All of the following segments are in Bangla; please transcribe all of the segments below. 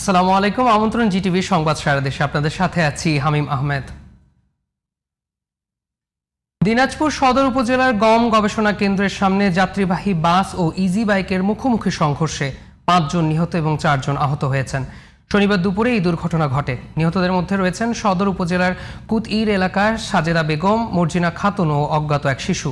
আসসালামু আলাইকুম। আমন্ত্রণ জিটিভি সংবাদ সারা দেশে। আপনাদের সাথে আছি হামিম আহমেদ। দিনাজপুর সদর উপজেলার গম গবেষণা কেন্দ্রের সামনে যাত্রীবাহী বাস ও ইজি বাইকের মুখোমুখি সংঘর্ষে পাঁচজন নিহত এবং চারজন আহত হয়েছেন। শনিবার দুপুরে এই দুর্ঘটনা ঘটে। নিহতদের মধ্যে রয়েছেন সদর উপজেলার কুতইর এলাকার সাজেদা বেগম, মর্জিনা খাতুন ও অজ্ঞাত এক শিশু।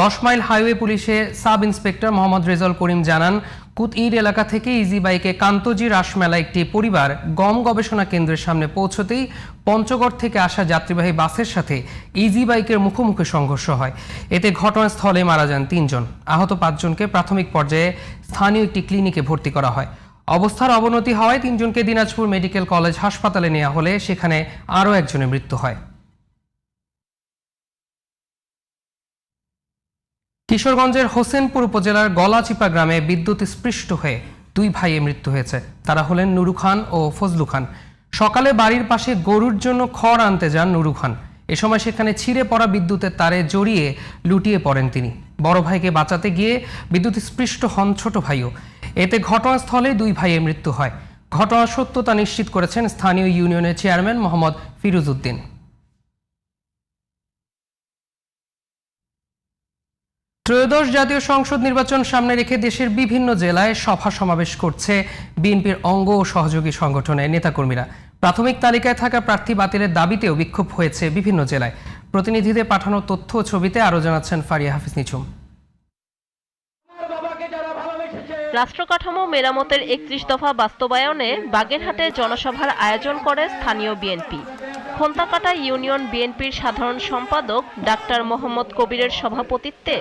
দশ মাইল হাইওয়ে পুলিশে সাব ইন্সপেক্টর মোহাম্মদ রেজাল করিম জানান কুতইর এলাকা থেকে ইজি বাইকে কান্তজি রাসমেলা একটি পরিবার গম গবেষণা কেন্দ্রের সামনে পৌঁছতেই পঞ্চগড় থেকে আসা যাত্রীবাহী বাসের সাথে ইজি বাইকের মুখোমুখি সংঘর্ষ হয়। এতে ঘটনাস্থলে মারা যান তিনজন। আহত পাঁচজনকে প্রাথমিক পর্যায়ে স্থানীয় একটি ক্লিনিকে ভর্তি করা হয়। অবস্থার অবনতি হওয়ায় তিনজনকে দিনাজপুর মেডিকেল কলেজ হাসপাতালে নেওয়া হলে সেখানে আরও একজনের মৃত্যু হয়। কিশোরগঞ্জের হোসেনপুর উপজেলার গলাচিপা গ্রামে বিদ্যুৎ স্পৃষ্ট হয়ে দুই ভাইয়ের মৃত্যু হয়েছে। তারা হলেন নুরু খান ও ফজলু খান। সকালে বাড়ির পাশে গরুর জন্য খড় আনতে যান নুরু খান। এ সময় সেখানে ছিঁড়ে পড়া বিদ্যুতের তারে জড়িয়ে লুটিয়ে পড়েন তিনি। বড় ভাইকে বাঁচাতে গিয়ে বিদ্যুৎ স্পৃষ্ট হন ছোট ভাইও। এতে ঘটনাস্থলে দুই ভাইয়ের মৃত্যু হয়। ঘটনার সত্যতা নিশ্চিত করেছেন স্থানীয় ইউনিয়নের চেয়ারম্যান মোহাম্মদ ফিরোজ উদ্দিন ত্রয়োদশ জাতীয় সংসদ নির্বাচন সামনে রেখে দেশের বিভিন্ন জেলায় সভা সমাবেশ করছে বিএনপির অঙ্গ ও সহযোগী সংগঠনের নেতাকর্মীরা। প্রাথমিক তালিকায় থাকা প্রার্থী বাতিলের দাবিতেও বিক্ষোভ হয়েছে বিভিন্ন জেলায়। প্রতিনিধিদের পাঠানো তথ্য ছবিতে আরও জানাচ্ছেন ফারিয়া হাফিজ নিঝুম। রাষ্ট্রকাঠামো মেরামতের একত্রিশ দফা বাস্তবায়নে বাগেরহাটে জনসভার আয়োজন করে স্থানীয় বিএনপি। খন্তাকাটা ইউনিয়ন বিএনপির সাধারণ সম্পাদক ডাক্তার মোহাম্মদ কবিরের সভাপতিত্বে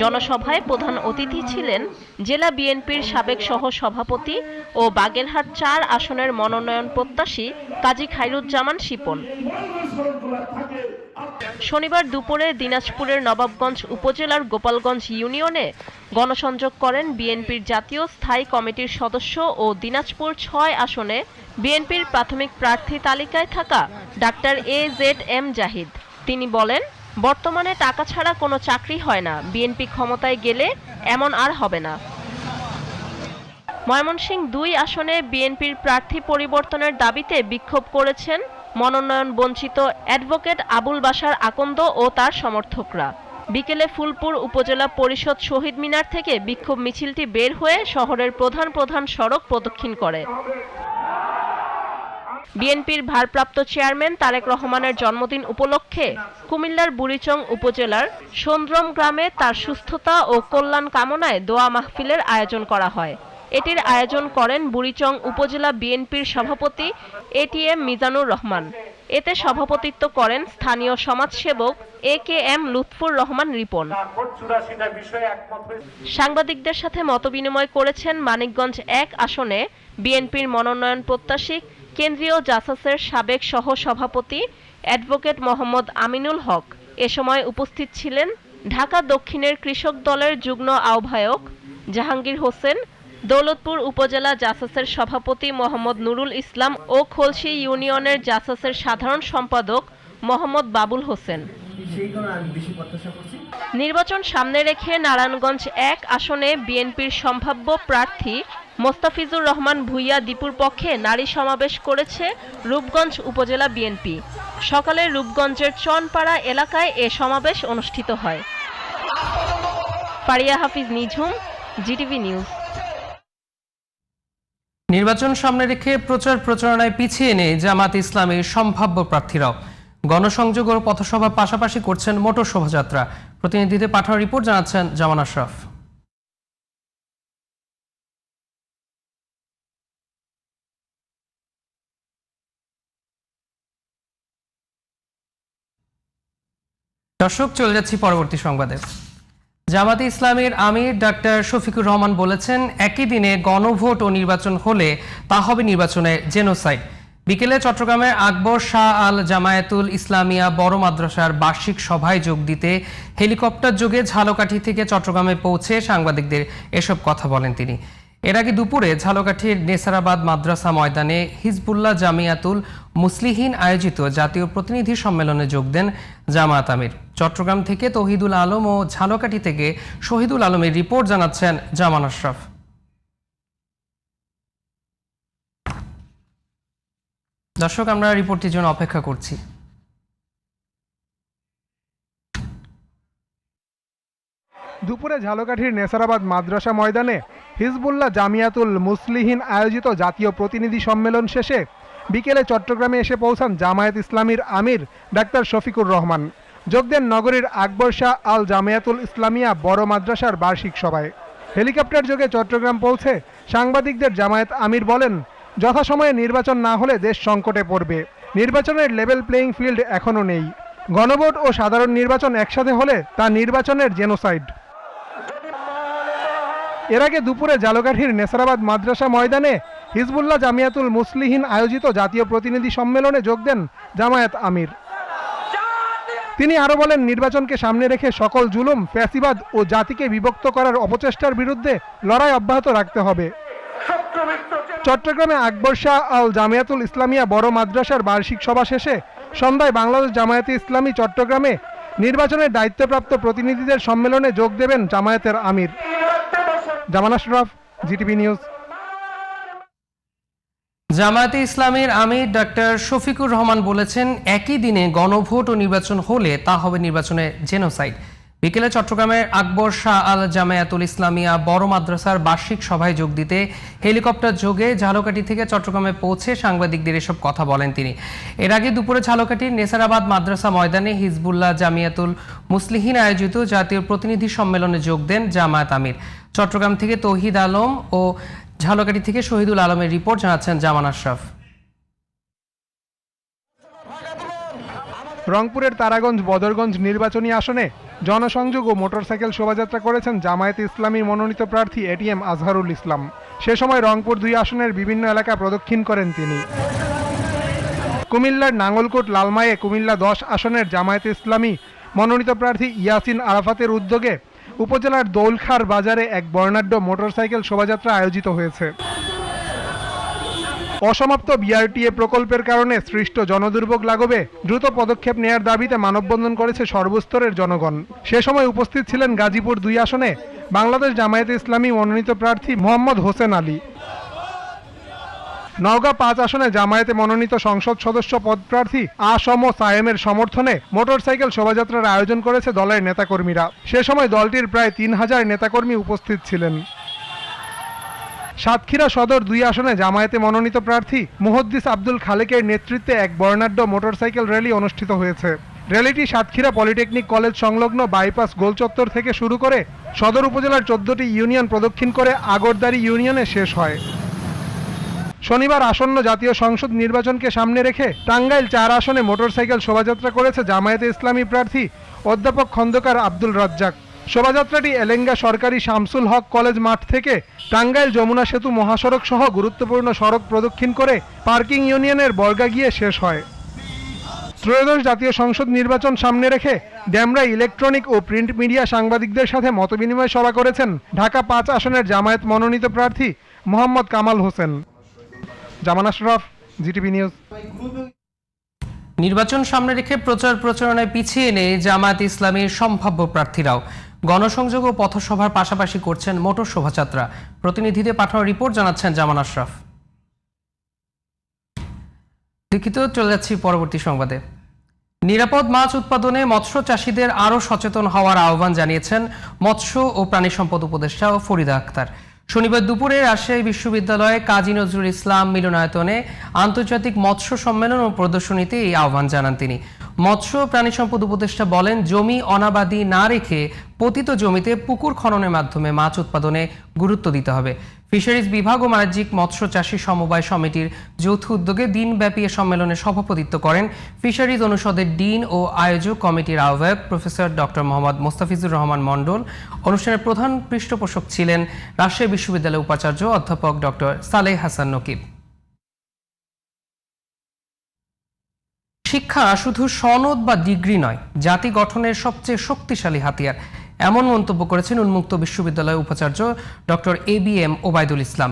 জনসভায় প্রধান অতিথি ছিলেন জেলা বিএনপির সাবেক সহ সভাপতি ও বাগেরহাট চার আসনের মনোনয়ন প্রত্যাশী কাজী খাইরুজ্জামান শিপন। শনিবার দুপুরে দিনাজপুরের নবাবগঞ্জ উপজেলার গোপালগঞ্জ ইউনিয়নে গণসংযোগ করেন বিএনপির জাতীয় স্থায়ী কমিটির সদস্য ও দিনাজপুর ছয় আসনে বিএনপির প্রাথমিক প্রার্থী তালিকায় থাকা doctor A Z M Zahid. তিনি বলেন, বর্তমানে টাকা ছাড়া কোনো চাকরি হয় না। বিএনপি ক্ষমতায় গেলে এমন আর হবে না। ময়মনসিংহ দুই আসনে বিএনপির প্রার্থী পরিবর্তনের দাবিতে বিক্ষোভ করেছেন মনোনয়ন বঞ্চিত অ্যাডভোকেট আবুল বাশার আকন্দ ও তার সমর্থকরা। বিকেলে ফুলপুর উপজেলা পরিষদ শহীদ মিনার থেকে বিক্ষোভ মিছিলটি বের হয়ে শহরের প্রধান প্রধান সড়ক প্রদক্ষিণ করে। বিএনপির ভারপ্রাপ্ত চেয়ারম্যান তারেক রহমানের জন্মদিন উপলক্ষে কুমিল্লার বুড়িচং উপজেলার সন্দ্রম গ্রামে তার সুস্থতা ও কল্যাণ কামনায় দোয়া মাহফিলের আয়োজন করা হয়। এটির আয়োজন করেন বুড়িচং উপজেলা বিএনপির সভাপতি এটিএম মিজানুর রহমান। এতে সভাপতিত্ব করেন স্থানীয় সমাজসেবক A K M Lutfur Rahman Ripon. সাংবাদিকদের সাথে মতবিনিময় করেছেন মানিকগঞ্জ এক আসনে বিএনপির মনোনয়ন প্রত্যাশী কেন্দ্রীয় জাসাসের সাবেক সহ সভাপতি অ্যাডভোকেট মোহাম্মদ আমিনুল হক। এ সময় উপস্থিত ছিলেন ঢাকা দক্ষিণের কৃষক দলের যুগ্ম আহ্বায়ক জাহাঙ্গীর হোসেন দৌলতপুর উপজেলা জাসাসের সভাপতি মোহাম্মদ নুরুল ইসলাম ও খলসি ইউনিয়নের জাসাসের সাধারণ সম্পাদক মোহাম্মদ বাবুল হোসেন। নির্বাচন সামনে রেখে নারায়ণগঞ্জ এক আসনে বিএনপির সম্ভাব্য প্রার্থী মোস্তাফিজুর রহমান ভুইয়া দীপুর পক্ষে নারী সমাবেশ করেছে রূপগঞ্জ উপজেলা বিএনপি। সকালে রূপগঞ্জের চনপাড়া এলাকায় এ সমাবেশ অনুষ্ঠিত হয়। Faria Hafiz Nijhum GTV news. নির্বাচন সামনে রেখে প্রচার প্রচারণায় পিছিয়ে নেই জামাত ইসলামের সম্ভাব্য প্রার্থীরাও। গণসংযোগ ও পথসভা পাশাপাশি করছেন মোটর শোভাযাত্রা। প্রতিনিধিদের পাঠানো রিপোর্ট জানাচ্ছেন জামান আশরাফ। দর্শক, চলে যাচ্ছি পরবর্তী সংবাদে। জামাতে ইসলামের আমির ডাক্তার শফিকুর রহমান বলেছেন, একই দিনে গণভোট ও নির্বাচন হলে তা হবে নির্বাচনে জেনোসাইড। বিকেলে চট্টগ্রামের আকবর শাহ আল জামায়াতুল ইসলামিয়া বড় মাদ্রাসার বার্ষিক সভায় যোগ দিতে হেলিকপ্টার যোগে ঝালকাঠি থেকে চট্টগ্রামে পৌঁছে সাংবাদিকদের এসব কথা বলেন তিনি। এর আগে দুপুরে ঝালকাঠির নেসারাবাদ মাদ্রাসা ময়দানে হিজবুল্লাহ জামিয়াতুল মুসলিহীন আয়োজিত জাতীয় প্রতিনিধি সম্মেলনে যোগ দেন জামায়াত আমির। চট্টগ্রাম থেকে তহিদুল আলম ও ঝালকাঠি থেকে শহীদুল আলমের রিপোর্ট জানাচ্ছেন জামান আশরাফ। দর্শক, আমরা রিপোর্টটির জন্য অপেক্ষা করছি। দুপুরে ঝালকাঠির নেসারাবাদ মাদ্রাসা ময়দানে হিজবুল্লাহ জামিয়াতুল মুসলিহীন আয়োজিত জাতীয় প্রতিনিধি সম্মেলন শেষে বিকেলে চট্টগ্রামে এসে পৌঁছান জামায়াত ইসলামীর আমির ডাক্তার শফিকুর রহমান। যোগ দেন নগরীর আকবর শাহ আল জামিয়াতুল ইসলামিয়া বড় মাদ্রাসার বার্ষিক সভায়। হেলিকপ্টার যোগে চট্টগ্রাম পৌঁছে সাংবাদিকদের জামায়াত আমির বলেন, যথাসময়ে নির্বাচন না হলে দেশ সংকটে পড়বে। নির্বাচনের লেভেল প্লেয়িং ফিল্ড এখনও নেই। গণভোট ও সাধারণ নির্বাচন একসাথে হলে তা নির্বাচনের জেনোসাইড। এর আগে দুপুরে জালকাঠির নেসারাবাদ মাদ্রাসা ময়দানে হিজবুল্লাহ জামিয়াতুল মুসলিহীন আয়োজিত জাতীয় প্রতিনিধি সম্মেলনে যোগ দেন জামায়াত আমির। তিনি আরও বলেন, নির্বাচনকে সামনে রেখে সকল জুলুম, ফ্যাসিবাদ ও জাতিকে বিভক্ত করার অপচেষ্টার বিরুদ্ধে লড়াই অব্যাহত রাখতে হবে। চট্টগ্রামে আকবর শাহ আল জামিয়াতুল ইসলামিয়া বড় মাদ্রাসার বার্ষিক সভা শেষে সন্ধ্যায় বাংলাদেশ জামায়াতে ইসলামী চট্টগ্রামে নির্বাচনের দায়িত্বপ্রাপ্ত প্রতিনিধিদের সম্মেলনে যোগ দেবেন জামায়াতের আমির। Zaman Ashraf, GTV news. জামায়াতে ইসলামের আমির ডক্টর শফিকুর রহমান বলেছেন, একই দিনে গণভোট ও নির্বাচন হলে তা হবে নির্বাচনে জেনোসাইড। বিকেলে চট্টগ্রামের আকবর শাহ আল জামায়াতুল ইসলামিয়া বড় মাদ্রাসার বার্ষিক সভায় যোগ দিতে হেলিকপ্টার যোগে ঝালকাঠি থেকে চট্টগ্রামে পৌঁছে সাংবাদিকদের এসব কথা বলেন তিনি। এর আগে দুপুরে ঝালকাঠির নেসারাবাদ মাদ্রাসা ময়দানে হিজবুল্লাহ জামিয়াতুল মুসলিহিন আয়োজিত জাতীয় প্রতিনিধি সম্মেলনে যোগ দেন জামায়াত আমির। চট্টগ্রাম থেকে তৌহিদ আলম ও ঝালকাঠি থেকে শহীদুল আলমের রিপোর্ট জানাচ্ছেন জামান আশরাফ। রংপুরের তারাগঞ্জ বদরগঞ্জ নির্বাচনী আসনে জনসংযোগ ও মোটরসাইকেল শোভাযাত্রা করেছেন জামায়াতে ইসলামী মনোনীত প্রার্থী এটিএম আজহারুল ইসলাম। সে সময় রংপুর দুই আসনের বিভিন্ন এলাকা প্রদক্ষিণ করেন তিনি। কুমিল্লার নাঙ্গলকোট লালমায়ে কুমিল্লা দশ আসনের জামায়াতে ইসলামী মনোনীত প্রার্থী ইয়াসিন আরাফাতের উদ্যোগে উপজেলার দৌলখার বাজারে এক বর্ণাঢ্য মোটরসাইকেল শোভাযাত্রা আয়োজিত হয়েছে। অসমাপ্ত বিআরটিএ প্রকল্পের কারণে সৃষ্ট জনদুর্ভোগ লাঘবে দ্রুত পদক্ষেপ নেয়ার দাবিতে মানববন্ধন করেছে সর্বস্তরের জনগণ। সে সময় উপস্থিত ছিলেন গাজীপুর দুই আসনে বাংলাদেশ জামায়াতে ইসলামী মনোনীত প্রার্থী মোহাম্মদ হোসেন আলী। নওগাঁ পাঁচ আসনে জামায়াতে মনোনীত সংসদ সদস্য পদপ্রার্থী আসম সায়েমের সমর্থনে মোটরসাইকেল শোভাযাত্রার আয়োজন করেছে দলের নেতাকর্মীরা। সে সময় দলটির প্রায় তিন হাজার নেতাকর্মী উপস্থিত ছিলেন। সাতক্ষীরা সদর দুই আসনে জামায়াতে মনোনীত প্রার্থী মুহদ্দিস আব্দুল খালেকের নেতৃত্বে এক বর্ণাঢ্য মোটরসাইকেল র্যালি অনুষ্ঠিত হয়েছে। র্যালিটি সাতক্ষীরা পলিটেকনিক কলেজ সংলগ্ন বাইপাস গোলচত্বর থেকে শুরু করে সদর উপজেলার চোদ্দটি ইউনিয়ন প্রদক্ষিণ করে আগরদারি ইউনিয়নে শেষ হয়। শনিবার আসন্ন জাতীয় সংসদ নির্বাচনকে সামনে রেখে টাঙ্গাইল চার আসনে মোটরসাইকেল শোভাযাত্রা করেছে জামায়াতে ইসলামী প্রার্থী অধ্যাপক খন্দকার আব্দুল রাজ্জাক। শোভাযাত্রাটি এলেঙ্গা সরকারি শামসুল হক কলেজ মাঠ থেকে টাঙ্গাইল যমুনা সেতু মহাসড়ক সহ গুরুত্বপূর্ণ সড়ক প্রদক্ষিণ করে পার্কিং ইউনিয়নের বর্গা গিয়ে শেষ হয়। ত্রয়োদশ জাতীয় সংসদ নির্বাচন সামনে রেখে ড্যামরা ইলেকট্রনিক ও প্রিন্ট মিডিয়া সাংবাদিকদের সাথে মতবিনিময় সভা করেছেন ঢাকা পাঁচ আসনের জামায়াত মনোনীত প্রার্থী Mohammad Kamal Hossain. Zaman Ashraf, GTV news. নির্বাচন সামনে রেখে প্রচার প্রচারণায় পিছিয়ে নেই জামায়াত ইসলামীর সম্ভাব্য প্রার্থীরাও। গণসংযোগ ও পথসভার পাশাপাশি করছেন মোটর শোভাযাত্রা। প্রতিনিধিদের পাঠানো রিপোর্ট জানাচ্ছেন জামান আশরাফ। লিখিত চলে যাচ্ছি পরবর্তী সংবাদে। নিরাপদ মাছ উৎপাদনে মৎস্য চাষীদের আরও সচেতন হওয়ার আহ্বান জানিয়েছেন মৎস্য ও প্রাণী সম্পদ উপদেষ্টা ও ফরিদা আক্তার। শনিবার দুপুরে রাজশাহী বিশ্ববিদ্যালয়ে কাজী নজরুল ইসলাম মিলনায়তনে আন্তর্জাতিক মৎস্য সম্মেলন ও প্রদর্শনীতে এই আহ্বান জানান তিনি। মৎস্য প্রাণী সম্পদ উপদেষ্টা বলেন, জমি অনাবাদি না রেখে পতিত জমিতে পুকুর খননের মাধ্যমে মাছ উৎপাদনে গুরুত্ব দিতে হবে। ফিশারিজ বিভাগ ও বাণিজ্যিক মৎস্য চাষী সমবায় সমিতির যৌথ উদ্যোগে দিনব্যাপী এ সম্মেলনে সভাপতিত্ব করেন ফিশারিজ অনুষদের ডিন ও আয়োজক কমিটির আহ্বায়ক প্রফেসর ডক্টর মোহাম্মদ মোস্তাফিজুর রহমান মণ্ডল। অনুষ্ঠানের প্রধান পৃষ্ঠপোষক ছিলেন রাজশাহী বিশ্ববিদ্যালয়ের উপাচার্য অধ্যাপক ডক্টর সালেহ হাসান নকিব। শিক্ষা শুধু সনদ বা ডিগ্রি নয়, জাতি গঠনের সবচেয়ে শক্তিশালী হাতিয়ার। এমন মন্তব্য করেছেন উন্মুক্ত বিশ্ববিদ্যালয়ের উপাচার্য doctor A B M Obaidul Islam.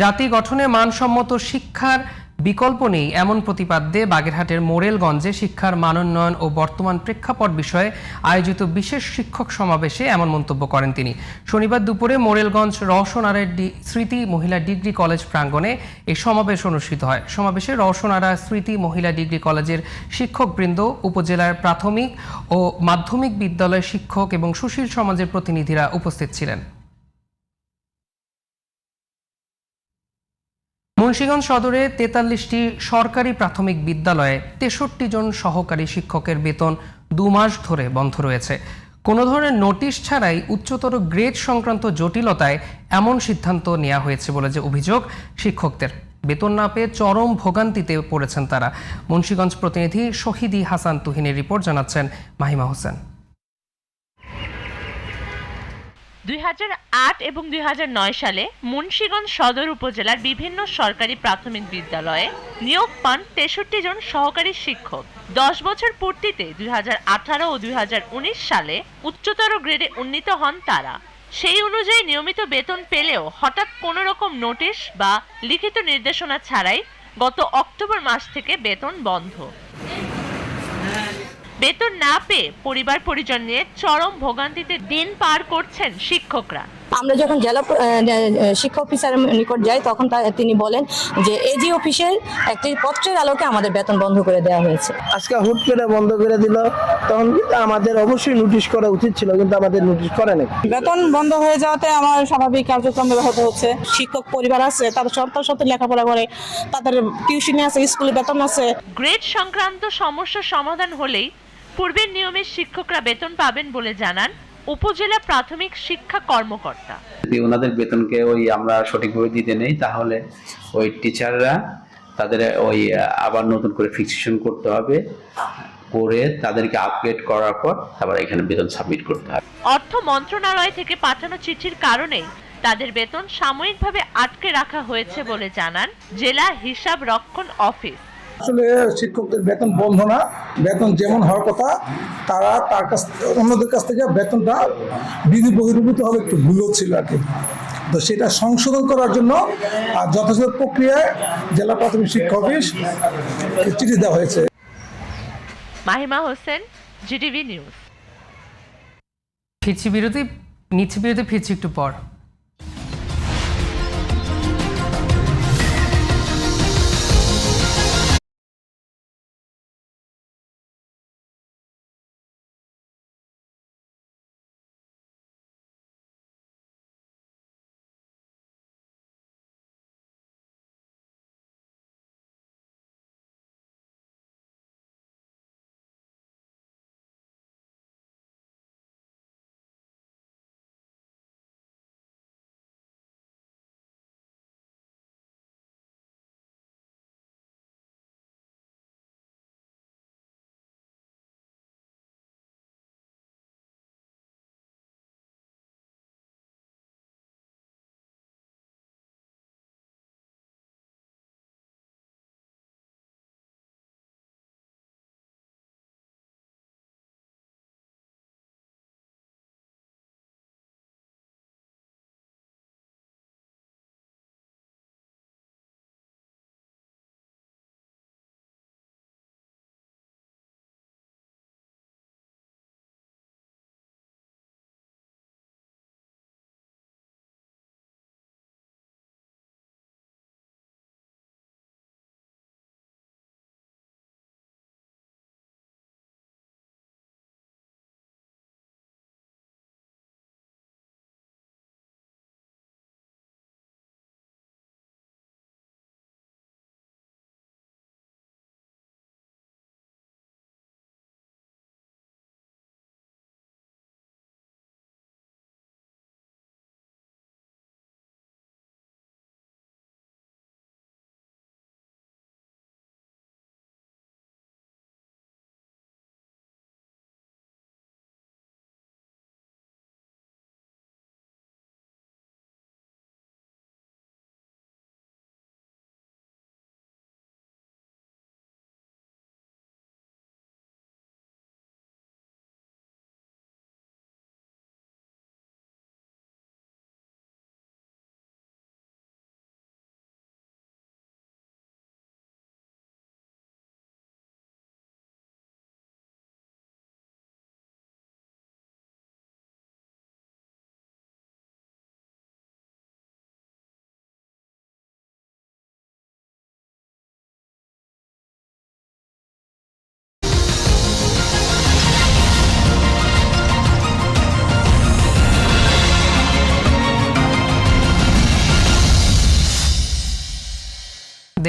জাতি গঠনে মানসম্মত শিক্ষার বিকল্প নেই এমন প্রতিপাদ্যে বাগেরহাটের মোরেলগঞ্জে শিক্ষার মানোন্নয়ন ও বর্তমান প্রেক্ষাপট বিষয়ে আয়োজিত বিশেষ শিক্ষক সমাবেশে এমন মন্তব্য করেন তিনি। শনিবার দুপুরে মোরেলগঞ্জ রওশনারের স্মৃতি মহিলা ডিগ্রি কলেজ প্রাঙ্গণে এই সমাবেশ অনুষ্ঠিত হয়। সমাবেশে রওশনারা স্মৃতি মহিলা ডিগ্রি কলেজের শিক্ষকবৃন্দ, উপজেলার প্রাথমিক ও মাধ্যমিক বিদ্যালয়ের শিক্ষক এবং সুশীল সমাজের প্রতিনিধিরা উপস্থিত ছিলেন। মুন্সিগঞ্জ সদরে তেতাল্লিশটি সরকারি প্রাথমিক বিদ্যালয়ে তেষট্টি জন সহকারী শিক্ষকের বেতন দু মাস ধরে বন্ধ রয়েছে। কোনো ধরনের নোটিশ ছাড়াই উচ্চতর গ্রেড সংক্রান্ত জটিলতায় এমন সিদ্ধান্ত নেওয়া হয়েছে বলে যে অভিযোগ শিক্ষকদের। বেতন না পেয়ে চরম ভোগান্তিতে পড়েছেন তারা। মুন্সিগঞ্জ প্রতিনিধি শহীদি হাসান তুহিনের রিপোর্ট জানাচ্ছেন মাহিমা হোসেন। দুই হাজার আট এবং দুই হাজার নয় সালে মুন্সিগঞ্জ সদর উপজেলার বিভিন্ন সরকারি প্রাথমিক বিদ্যালয়ে নিয়োগ পান তেষট্টি জন সহকারী শিক্ষক। দশ বছর পূর্তিতে দুই হাজার আঠারো ও দুই হাজার উনিশ সালে উচ্চতর গ্রেডে উন্নীত হন তারা। সেই অনুযায়ী নিয়মিত বেতন পেলেও হঠাৎ কোনো রকম নোটিশ বা লিখিত নির্দেশনা ছাড়াই গত অক্টোবর মাস থেকে বেতন বন্ধ। বেতন না পেয়ে পরিবার পরিজন নিয়ে চরম ভোগান্তিতে দিন পার করছেন শিক্ষকরা। আমরা যখন জেলা শিক্ষা অফিসারের নিকট যাই তখন তা- তিনি বলেন যে এজি অফিসের একটি পত্রের আলোকে আমাদের বেতন বন্ধ করে দেওয়া হয়েছে। আজকে হুট করে বন্ধ করে দিল তখন কিন্তু আমাদের অবশ্যই নোটিশ করা উচিত ছিল কিন্তু আমাদের নোটিশ করে নাই। বেতন বন্ধ হয়ে যাওয়াতে আমার স্বাভাবিক কার্যক্রম ব্যাহত হচ্ছে। শিক্ষক পরিবার আছে তাদের সন্তান সাথে লেখাপড়া করে তাদের টিউশনি আছে স্কুলে বেতন আছে। গ্রেড সংক্রান্ত সমস্যার সমাধান হলেই পূর্বের নিয়মে শিক্ষকরা বেতন পাবেন বলে জানান উপজেলা প্রাথমিক শিক্ষা কর্মকর্তা। যদি ওনাদের বেতনকে ওই আমরা সঠিকভাবে দিতে নেই তাহলে ওই টিচাররা তাদের ওই আবার নতুন করে ফিক্সেশন করতে হবে করে তাদেরকে আপগ্রেড করার পর আবার এখানে বেতন সাবমিট করতে হবে। অর্থ মন্ত্রণালয় থেকে পাঠানো চিঠির কারণেই তাদের বেতন সাময়িকভাবে আটকে রাখা হয়েছে বলে জানান জেলা হিসাব রক্ষণ অফিস। আসলে শিক্ষকদের বেতন বন্ধ না। বেতন যেমন হওয়ার কথা তারা তার কাছ অন্যদের কাছ থেকে বেতনটা বিধি বহির্ভূত হবে একটু ভুল ছিল আর কি। তো সেটা সংশোধন করার জন্য আর যথাযথ প্রক্রিয়ায় জেলা প্রাথমিক শিক্ষা অফিস চিঠি দেওয়া হয়েছে। Mahima Hossain GTV news. ফিরছি বিরতি নিচ্ছি বিরতি ফিরছি একটু পর।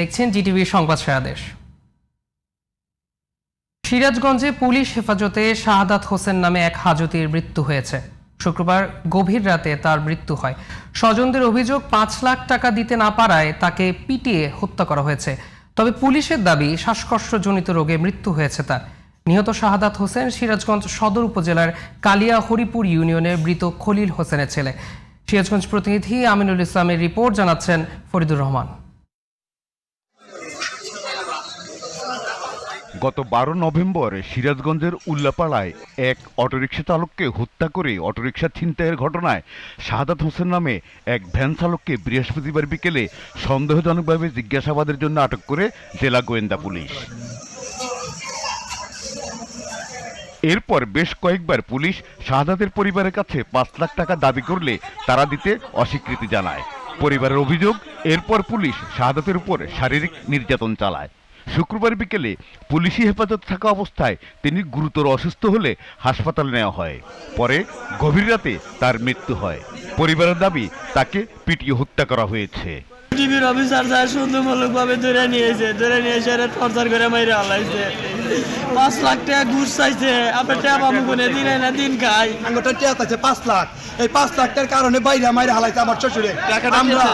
দেখছেন জিটিভি সংবাদ সারাদেশ। সিরাজগঞ্জে পুলিশ হেফাজতে শাহাদাত হোসেন নামে এক হাজতির মৃত্যু হয়েছে। শুক্রবার গভীর রাতে তার মৃত্যু হয়। স্বজনদের অভিযোগ, পাঁচ লাখ টাকা দিতে না পারায় তাকে পিটিয়ে হত্যা করা হয়েছে। তবে পুলিশের দাবি, শ্বাসকষ্টজনিত রোগে মৃত্যু হয়েছে তার। নিহত শাহাদাত হোসেন সিরাজগঞ্জ সদর উপজেলার কালিয়া হরিপুর ইউনিয়নের মৃত খলিল হোসেনের ছেলে। সিরাজগঞ্জ প্রতিনিধি আমিনুল ইসলামের রিপোর্ট জানাচ্ছেন ফরিদুর রহমান। গত বারো নভেম্বর সিরাজগঞ্জের উল্লাপাড়ায় এক অটোরিকশা চালককে হত্যা করে অটোরিকশা ছিনতাইয়ের ঘটনায় শাহাদাত হোসেন নামে এক ভ্যান চালককে বৃহস্পতিবার বিকেলে সন্দেহজনকভাবে জিজ্ঞাসাবাদের জন্য আটক করে জেলা গোয়েন্দা পুলিশ। এরপর বেশ কয়েকবার পুলিশ শাহাদাতের পরিবারের কাছে পাঁচ লাখ টাকা দাবি করলে তারা দিতে অস্বীকৃতি জানায়। পরিবারের অভিযোগ, এরপর পুলিশ শাহাদাতের উপর শারীরিক নির্যাতন চালায়। শুক্রবার বিকেলে পুলিশি হেফাজত থাকা অবস্থায় তিনি গুরুতর অসুস্থ হলে হাসপাতাল নেওয়া হয়। পরে গভীর রাতে তার মৃত্যু হয়। পরিবারের দাবি, তাকে পিটিয়ে হত্যা করা হয়েছে। টিভির অফিসার যা সুন্দরমূলক ভাবে ধরে নিয়েছে ধরে নিয়ে এসে টর্চার করে মাইরে হালাইছে পাঁচ লাখ টাকা ঘুষ চাইছে আপনার টাকা পাবো কোনে দিন না দিন খাই। আঙ্গটা টিয়া আছে পাঁচ লাখ। এই পাঁচ লাখ টাকার কারণে বাইরে মাইরে হালাইছে আমার শ্বশুরে। আমরা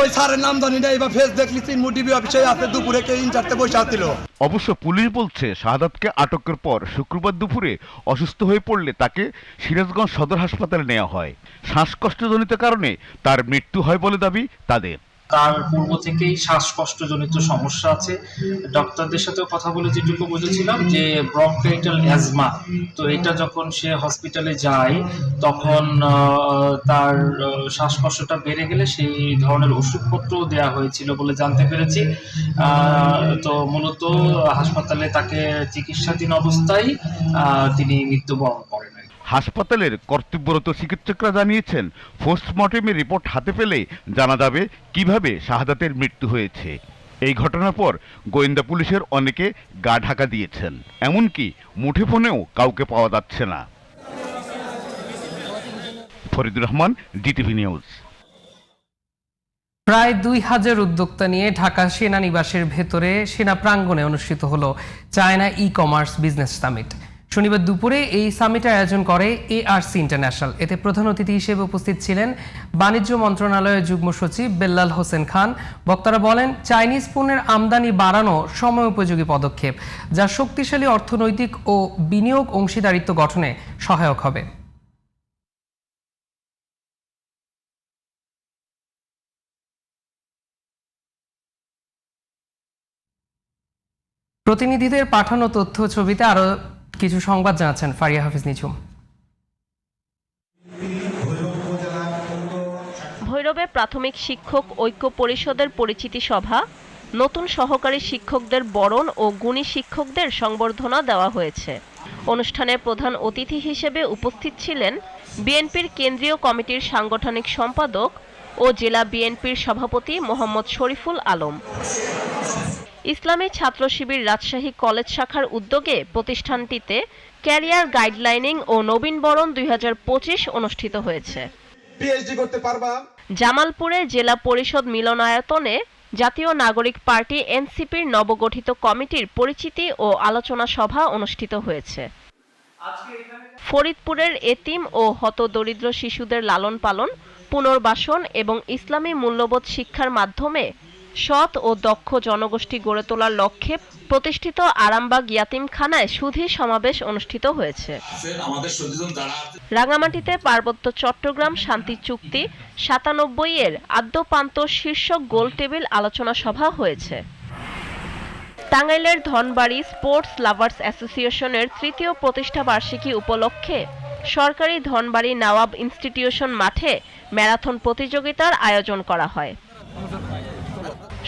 ওই স্যারের নাম জানি না এবার ফেস দেখলি তিনমু টিভি অফিসে আছে দুপুরে কে ইনচার্জে বসে আসছিল অবশ্য পুলিশ বলছে শাহাদাতকে আটকের পর শুক্রবার দুপুরে অসুস্থ হয়ে পড়লে তাকে সিরাজগঞ্জ সদর হাসপাতালে নেওয়া হয়। শ্বাসকষ্টজনিত কারণে তার মৃত্যু হয় বলে দাবি তাদের। তার পূর্ব থেকেই শ্বাসকষ্টজনিত সমস্যা আছে। ডক্টরদের সাথেও কথা বলে যেটুকু বুঝেছিলাম যে ব্রঙ্কাইটাল অ্যাজমা তো এটা যখন সে হসপিটালে যায়, তখন তার শ্বাসকষ্টটা বেড়ে গেলে সেই ধরনের ওষুধপত্রও দেওয়া হয়েছিল বলে জানতে পেরেছি। তো মূলত হাসপাতালে তাকে চিকিৎসাধীন অবস্থায় তিনি মৃত্যুবরণ করেন। হাসপাতালের কর্তব্যরত চিকিৎসকরা জানিয়েছেন, পোস্টমর্টেমের রিপোর্ট হাতে পেলে জানা যাবে কীভাবে শাহাদাতের মৃত্যু হয়েছে। এই ঘটনার পর গোয়েন্দা পুলিশের অনেকে গা ঢাকা দিয়েছেন, এমনকি মুঠোফোনেও কাউকে পাওয়া যাচ্ছে না। Faridur Rahman, DTV news. প্রায় দুই হাজার উদ্যোক্তা নিয়ে ঢাকা সেনানিবাসের ভেতরে সেনা প্রাঙ্গণে অনুষ্ঠিত হলো China E commerce business summit. শনিবার দুপুরে এই সামিটের আয়োজন করে এআরসি ইন্টারন্যাশনাল। এতে প্রধান অতিথি হিসেবে উপস্থিত ছিলেন বাণিজ্য মন্ত্রণালয়ের যুগ্ম সচিব বেল্লাল হোসেন খান। বক্তারা বলেন, চাইনিজ পণ্যের আমদানি বাড়ানো সময় উপযোগী পদক্ষেপ, যা শক্তিশালী অর্থনৈতিক ও বিনিয়োগ অংশীদারিত্ব গঠনে সহায়ক হবে। প্রতিনিধিদের পাঠানো তথ্য ছবিতে আরও কিছু সংবাদ জানাচ্ছেন ফারিয়া হাফিজ নিঝুম। ভৈরবে প্রাথমিক শিক্ষক ঐক্য পরিষদের পরিচিতি সভা, নতুন সহকারী শিক্ষকদের বরণ ও গুণী শিক্ষকদের সংবর্ধনা দেওয়া হয়েছে। অনুষ্ঠানে প্রধান অতিথি হিসেবে উপস্থিত ছিলেন বিএনপির কেন্দ্রীয় কমিটির সাংগঠনিক সম্পাদক ও জেলা বিএনপির সভাপতি মোহাম্মদ শরীফুল আলম। ইসলামী ছাত্র শিবির রাজশাহী কলেজ শাখার উদ্যোগে প্রতিষ্ঠানটিতে ক্যারিয়ার গাইডলাইনিং ও নবীনবরণ দুই অনুষ্ঠিত হয়েছে। পিএইচডি করতে পারবা? জামালপুরে জেলা পরিষদ মিলনায়তনে জাতীয় নাগরিক পার্টি এনসিপির নবগঠিত কমিটির পরিচিতি ও আলোচনা সভা অনুষ্ঠিত হয়েছে। ফরিদপুরের এতিম ও হতদরিদ্র শিশুদের লালন পালন পুনর্বাসন এবং ইসলামী মূল্যবোধ শিক্ষার মাধ্যমে সৎ ও দক্ষ জনগোষ্ঠী গড়ে তোলার লক্ষ্যে প্রতিষ্ঠিত আরামবাগ ইয়াতিমখানায় সুধী সমাবেশ অনুষ্ঠিত হয়েছে। রাঙামাটিতে পার্বত্য চট্টগ্রাম শান্তি চুক্তি সাতানব্বই এর আদ্যপান্ত শীর্ষক গোল টেবিল আলোচনা সভা হয়েছে। টাঙ্গাইলের ধনবাড়ি স্পোর্টস লাভার্স অ্যাসোসিয়েশনের তৃতীয় প্রতিষ্ঠা বার্ষিকী উপলক্ষে সরকারি ধনবাড়ি নওয়াব ইনস্টিটিউশন মাঠে ম্যারাথন প্রতিযোগিতার আয়োজন করা হয়।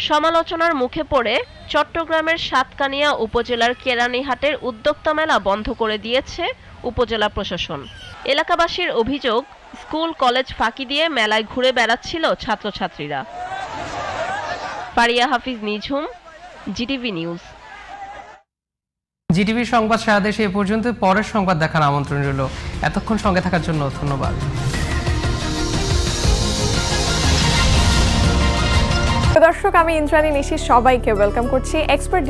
সমালোচনার মুখে পড়ে চট্টগ্রামের সাতকানিয়া উপজেলার কেরানীহাটের উদ্যোক্তা মেলা বন্ধ করে দিয়েছে উপজেলা প্রশাসন। এলাকাবাসীর অভিযোগ, স্কুল, কলেজ ফাঁকি দিয়ে মেলায় ঘুরে বেড়াচ্ছিল ছাত্রছাত্রীরা। Pariya Hafiz Nijhum, GTV news. GTV সংবাদ সারাদেশে এ পর্যন্ত, পরের সংবাদ দেখার আমন্ত্রণ রইল। এতক্ষণ সঙ্গে থাকার জন্য ধন্যবাদ। দর্শক আমি ইন্দ্রাণী নিশি সবাইকে ওয়েলকাম করছি এক্সপার্ট